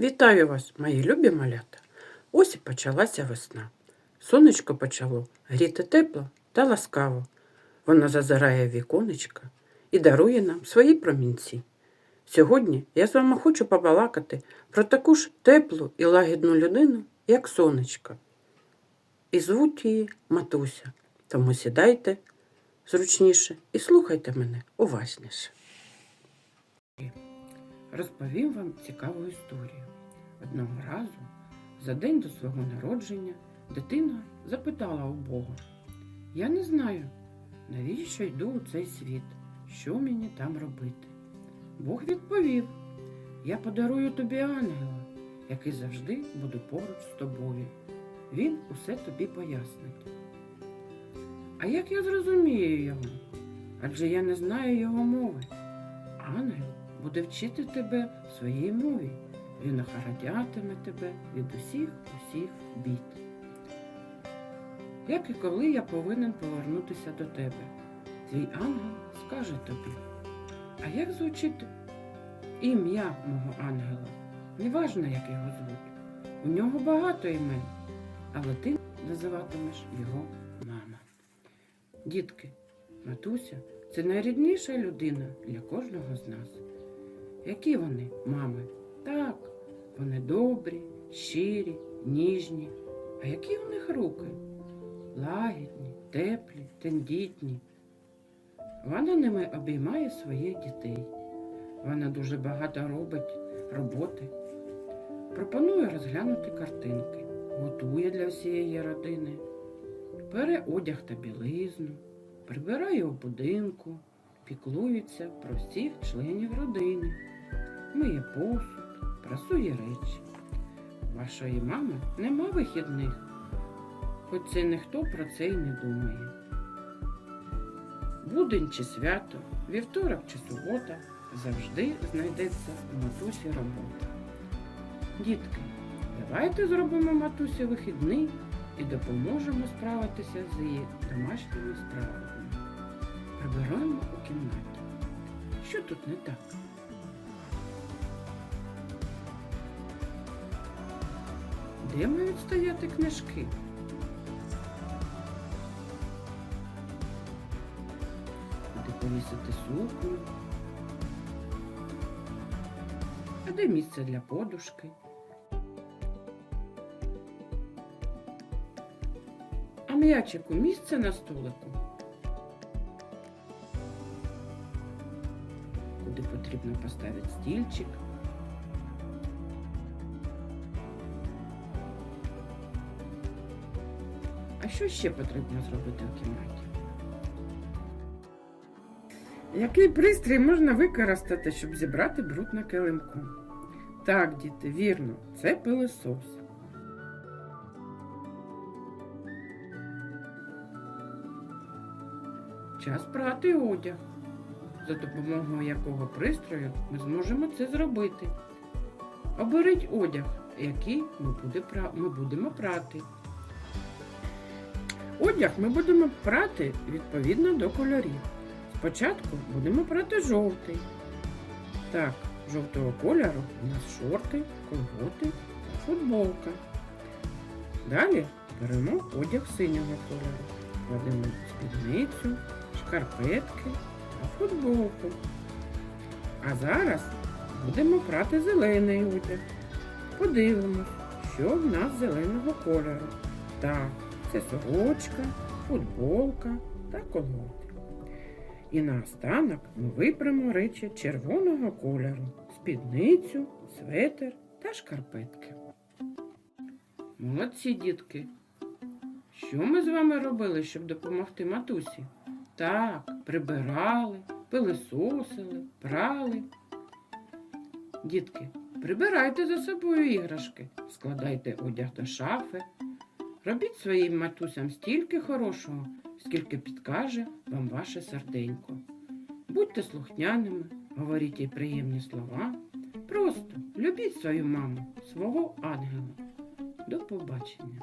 Вітаю вас, мої любі малята. Ось і почалася весна. Сонечко почало гріти тепло та ласкаво. Воно зазирає в віконечко і дарує нам свої промінці. Сьогодні я з вами хочу побалакати про таку ж теплу і лагідну людину, як сонечко. І звуть її Матуся. Тому сідайте зручніше і слухайте мене уважніше. Розповім вам цікаву історію. Одного разу, за день до свого народження, дитина запитала у Бога: Я не знаю, навіщо йду у цей світ, що мені там робити. Бог відповів: Я подарую тобі ангела, який завжди буде поруч з тобою. Він усе тобі пояснить. А як я зрозумію його? Адже я не знаю його мови. Ангел буде вчити тебе своїй мові. Він охоронятиме тебе від усіх усіх бід. Як і коли я повинен повернутися до тебе, твій ангел скаже тобі. А як звучить ім'я мого ангела? Неважно, як його звуть. У нього багато імен, але ти називатимеш його мама. Дітки, матуся це найрідніша людина для кожного з нас. Які вони, мами? Так, вони добрі, щирі, ніжні. А які у них руки? Лагідні, теплі, тендітні. Вона ними обіймає своїх дітей. Вона дуже багато робить роботи. Пропонує розглянути картинки, готує для всієї родини, бере одяг та білизну, прибирає у будинку, піклується про всіх членів родини, миє посуд, прасує речі. Вашої мами нема вихідних, хоч це ніхто про це й не думає. Будень чи свято, вівторок чи субота завжди знайдеться у матусі робота. Дітки, давайте зробимо матусі вихідний і допоможемо справитися з її домашніми справами. Прибираємо у кімнаті. Що тут не так? Де мають стояти книжки? Де повісити сукню? А де місце для подушки? А м'ячику місце на столику? Куди потрібно поставити стільчик? А що ще потрібно зробити у кімнаті? Який пристрій можна використати, щоб зібрати бруд на килимку? Так, діти, вірно, це пилосос. Час прати одяг, за допомогою якого пристрою ми зможемо це зробити. Оберіть одяг, який ми, буде ми будемо прати. Одяг ми будемо прати відповідно до кольорів. Спочатку будемо прати жовтий. Так, жовтого кольору у нас шорти, колготи футболка. Далі беремо одяг синього кольору. Кладемо спідницю, шкарпетки футболку. А зараз будемо прати зелений одяг. Подивимось, що в нас зеленого кольору. Так, це сорочка, футболка та колготи. І наостанок ми випрямо речі червоного кольору, спідницю, светер та шкарпетки. Молодці, дітки. Що ми з вами робили, щоб допомогти матусі? Так, прибирали, пилисосили, прали. Дітки, прибирайте за собою іграшки, складайте одяг до шафи. Робіть своїм матусям стільки хорошого, скільки підкаже вам ваше серденько. Будьте слухняними, говоріть їй приємні слова. Просто любіть свою маму, свого ангела. До побачення!